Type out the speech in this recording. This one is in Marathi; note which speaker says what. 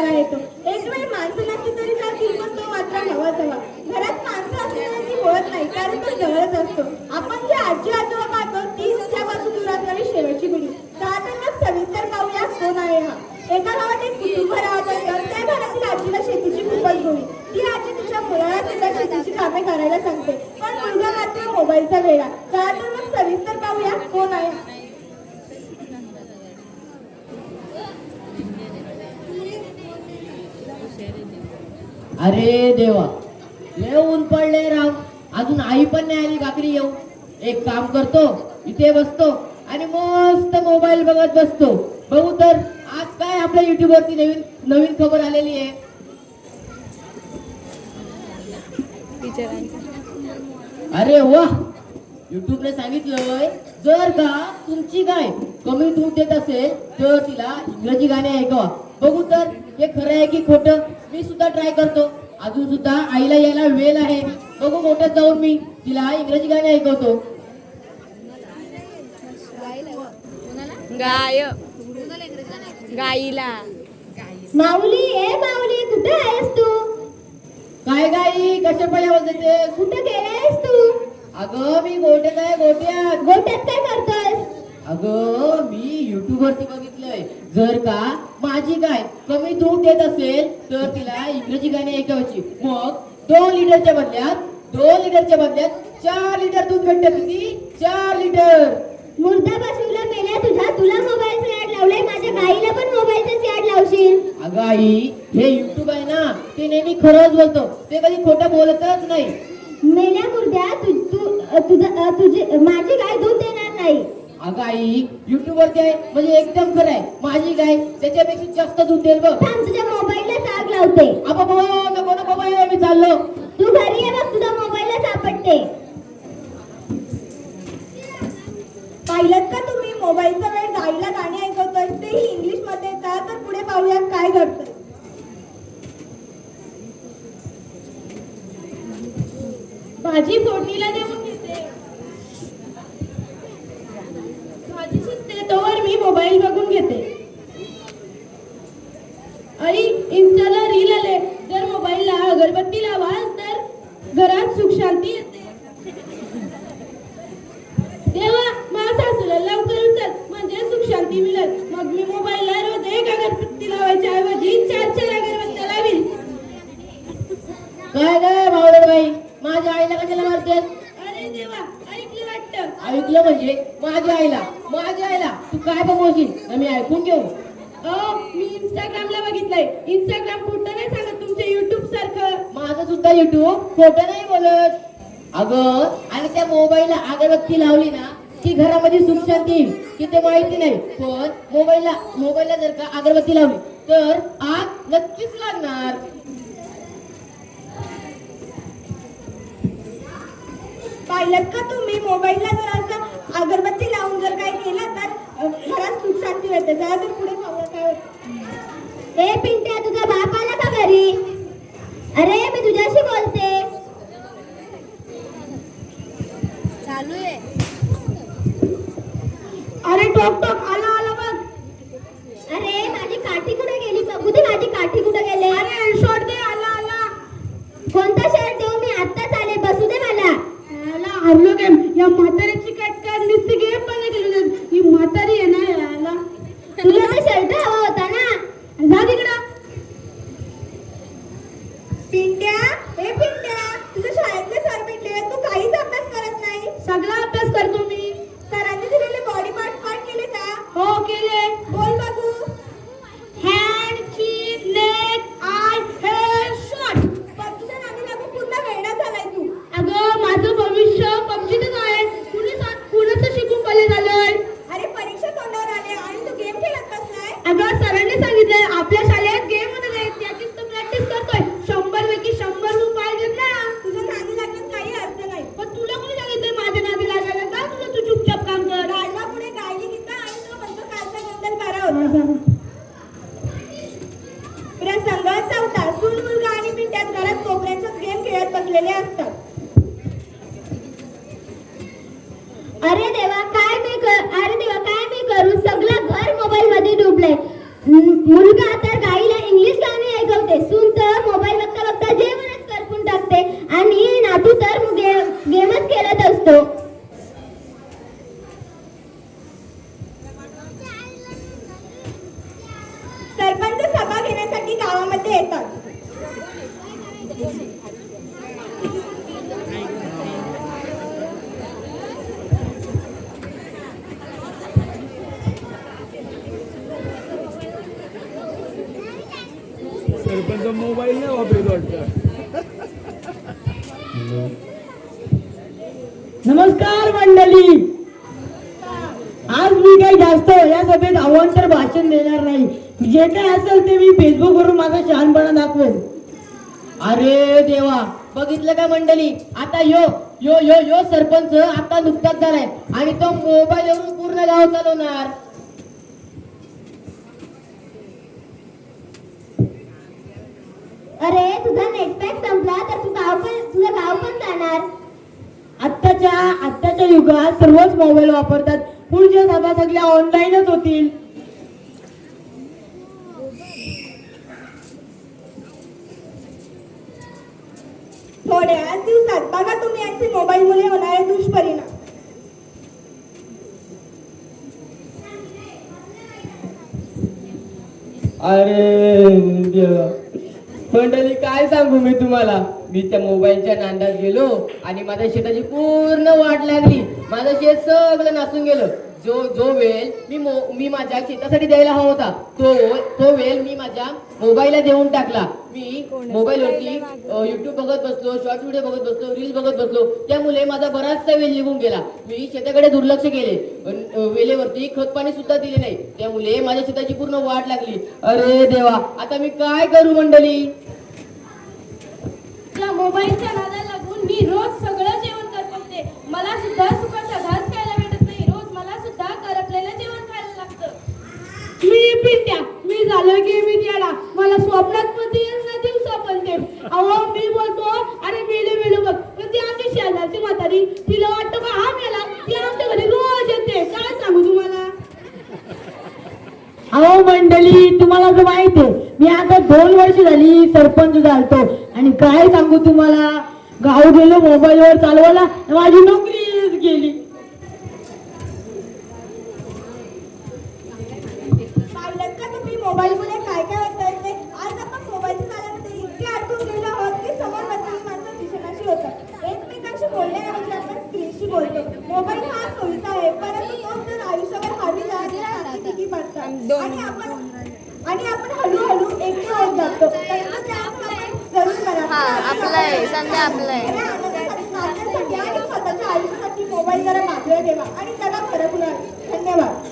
Speaker 1: कंटाळा येतो. एक वेळ माणसं नसली तरी त्या पण तो मात्र हवाच हवा घरात माणसं असल्याने ती होत नाही कारण तो जवळच असतो. आपण जे आजी आजोबा पाहतो ती त्यापासून दूर असणारी शेवटची पिढी तर मग सविस्तर पाहूया कोण आहे हा. एका गावात एक कुटुंब राहत होतं त्या घरातील आजीला शेतीची खूपच गोडी. ती आजी तिच्या मुलाला सुद्धा शेतीची कामे करायला सांगते. पण मुलगा मात्र मोबाईलचा वेळा का तर मग सविस्तर पाहूया कोण आहे
Speaker 2: अरे देवा लय ऊन पडले राव. अजून आई पण नाही आली भाकरी येऊ एक काम करतो इथे बसतो आणि मस्त मोबाईल बघत बसतो. बघू तर आज काय आपल्या युट्यूब वरती नवीन नवीन खबर आलेली आहे. अरे वा युट्यूबने सांगितलंय जर का तुमची गाय कमी दूध देत असेल तर तिला इंग्रजी गाणे ऐकवा. बघू तर हे खरं आहे की खोटं? मी सुद्धा ट्राय करतो. अजून सुद्धा आईला यायला वेळ आहे. बघू मोठ्यात जाऊन मी तिला इंग्रजी गाणे ऐकवतो.
Speaker 3: गाय गाईला
Speaker 1: माऊली ए माऊली कुठे आहेस तू?
Speaker 2: काय गाई कशा पाय आवाज देते
Speaker 1: कुठे गेलायस तू?
Speaker 2: अगं मी गोट्यात आहे गोट्यात.
Speaker 1: गोट्यात काय करतोयस
Speaker 2: अगं मी युट्यूब वरती बघितलंय. जर का माझी गाय कमी दूध देत असेल तर तिला इंग्रजी गाणी ऐकायची. मग दोन लिटरच्या बदल्यात दोन लिटरच्या बदल्यात चार लिटर दूध भेटत किती चार लिटर.
Speaker 1: मुर्दा बसवला मेल्या तुझा तुला मोबाईलचं ऍड लावलंय माझ्या गाईला पण मोबाईलचं ऍड लावशील.
Speaker 2: अगं आई हे युट्यूब आहे ना ते नेहमी खरंच बोलतो. ते कधी खोटं बोलतच नाही.
Speaker 1: मेल्या मुर्द्या तू तू तुझी माझी गाय दूध देणार नाही.
Speaker 2: अगं आई युट्यूब वरती आहे. म्हणजे एकदम खरं आहे. माझी गाय त्याच्यापेक्षा जास्त दूध देईल बघ.
Speaker 1: थांब तुझ्या मोबाईलला आग लावते.
Speaker 2: अबा बाबा नको नको बाई, मी चाललो.
Speaker 1: तू घरी ये बघ तुझ्या मोबाईलला सापडते. पाहिलं का तुम्ही? मोबाईलचा वेळ गाईला गाणी ऐकवतोय तेही इंग्लिशमध्ये का? तर पुढे पाहूया काय घडतंय. भाजी फोडणीला देऊन घेते भाजी शिजते तोवर मी मोबाईल बघून घेते आई इन्स्टाला रील आले जर मोबाईलला अगरबत्ती लावाल तर घरात सुख शांती येते देवा माझ्या सासूला लवकर उचल म्हणजे सुख शांती मिळेल मग मी मोबाईलला रोज एक अगरबत्ती लावायच्या ऐवजी चार चार अगरबत्त्या लावील
Speaker 2: काय काय भावडे बाई माझ्या आईला कशाला मारतेस
Speaker 1: अरे देवा ऐकलं वाटतं
Speaker 2: ऐकलं म्हणजे माझ्या आईला माझ्या आईला तू काय बघवशील मी ऐकून घेऊ
Speaker 1: अहो मी इंस्टाग्राम कुठं नाही सांगत तुमच्या युट्यूब सारखं.
Speaker 2: माझं सुद्धा युट्यूब खोटं नाही बोलत. अगं आणि त्या मोबाईलला अगरबत्ती लावली ना की घरामध्ये सुख शांती येईल की ते माहिती नाही. पण मोबाईलला मोबाईलला जर का अगरबत्ती लावली तर आग नक्कीच लागणार.
Speaker 1: पाहिलं का तुम्ही? मोबाईलला जर असं अगरबत्ती लावून जर काय केलं तर घरात सुख शांती होते जरा तर पुढे पाहूया काय होतं. ए पिंट्या तुझा बाप आला का घरी? अरे मी तुझ्याशी बोलते.
Speaker 3: चालू आहे.
Speaker 1: अरे टोक टोक आला आला बघ. अरे माझी काठी कुठे गेली? बघू दे माझी काठी कुठे गेली? अरे शॉट दे आला आला. कोणता शर्ट देऊ? मी आत्ताच आले. बसू दे मला. आला गेम. या म्हातारीची कटकार नुसती गेम पण नाही केली ही म्हातारी आहे ना याला तुला तर शर्ट हवा होता ना जा तिकडं पिंट्या നമ്പർ आणि नातू तर गेमच खेळत असतो. सरपंच सभा घेण्यासाठी गावामध्ये येतात.
Speaker 4: सरपंच मोबाईल नाही वापरत वाटतं.
Speaker 5: नमस्कार मंडळी. आज मी काही जास्त या सभेत अवांतर भाषण देणार नाही. जे काही असेल ते मी फेसबुक वरून माझा शहाणपणा दाखवेल
Speaker 2: अरे देवा बघितलं का मंडळी? आता यो यो यो यो सरपंच आता नुकताच झालाय. आणि तो मोबाईल मोबाईलवरून पूर्ण गाव चालवणार.
Speaker 1: अरे तुझा नेट पॅक संपला तर तू गाव पण तुझं गाव पण जाणार.
Speaker 5: आत्ताच्या आत्ताच्या युगात सर्वच मोबाईल वापरतात. पुढच्या सभा सगळ्या ऑनलाईनच होतील.
Speaker 1: थोड्याच दिवसात बघा तुम्ही यांचे मोबाईल मुळे होणारे दुष्परिणाम.
Speaker 2: अरे देवा. मंडळी काय सांगू मी तुम्हाला? मी त्या मोबाईलच्या नांदात गेलो आणि माझ्या शेताची पूर्ण वाट लागली. माझं शेत सगळं नासून गेलं. जो जो वेळ मी मो मी माझ्या शेतासाठी द्यायला हवा होता तो तो वेळ मी माझ्या मोबाईलला देऊन टाकला. मी मोबाईलवरती युट्यूब बघत बसलो शॉर्ट व्हिडिओ बघत बसलो रील्स बघत बसलो. त्यामुळे माझा बराचसा वेळ निघून गेला. मी शेताकडे दुर्लक्ष केले. वेळेवरती खत पाणी सुद्धा दिले नाही. त्यामुळे माझ्या शेताची पूर्ण वाट लागली. अरे देवा आता मी काय करू मंडळी?
Speaker 6: त्या मोबाईलच्या नादाला लागून मी रोज सगळं जेवण करत मला सुद्धा मला
Speaker 5: स्वप्नात पण ते ना दिवसा पण ते अहो मी बोलतो अरे मेले मेलो बघ. पण ती आमची शेजारची म्हातारी तिला वाटतं का हा मेला ती आमच्या घरी रोज येते. काय सांगू तुम्हाला? अहो मंडळी तुम्हाला तर माहीत आहे मी आता दोन वर्ष झाली सरपंच झालतो. आणि काय सांगू तुम्हाला? गाव गेलो मोबाईलवर चालवायला माझी नोकरीच गेली.
Speaker 1: मोबाईल दोन आणि आपण हळूहळू एक एक जातो. आपलं आहे. आपलं आहे. स्वतःच्या आयुष्यासाठी मोबाईल जरा बाजूला ठेवा आणि
Speaker 3: त्याला फरक धन्यवाद.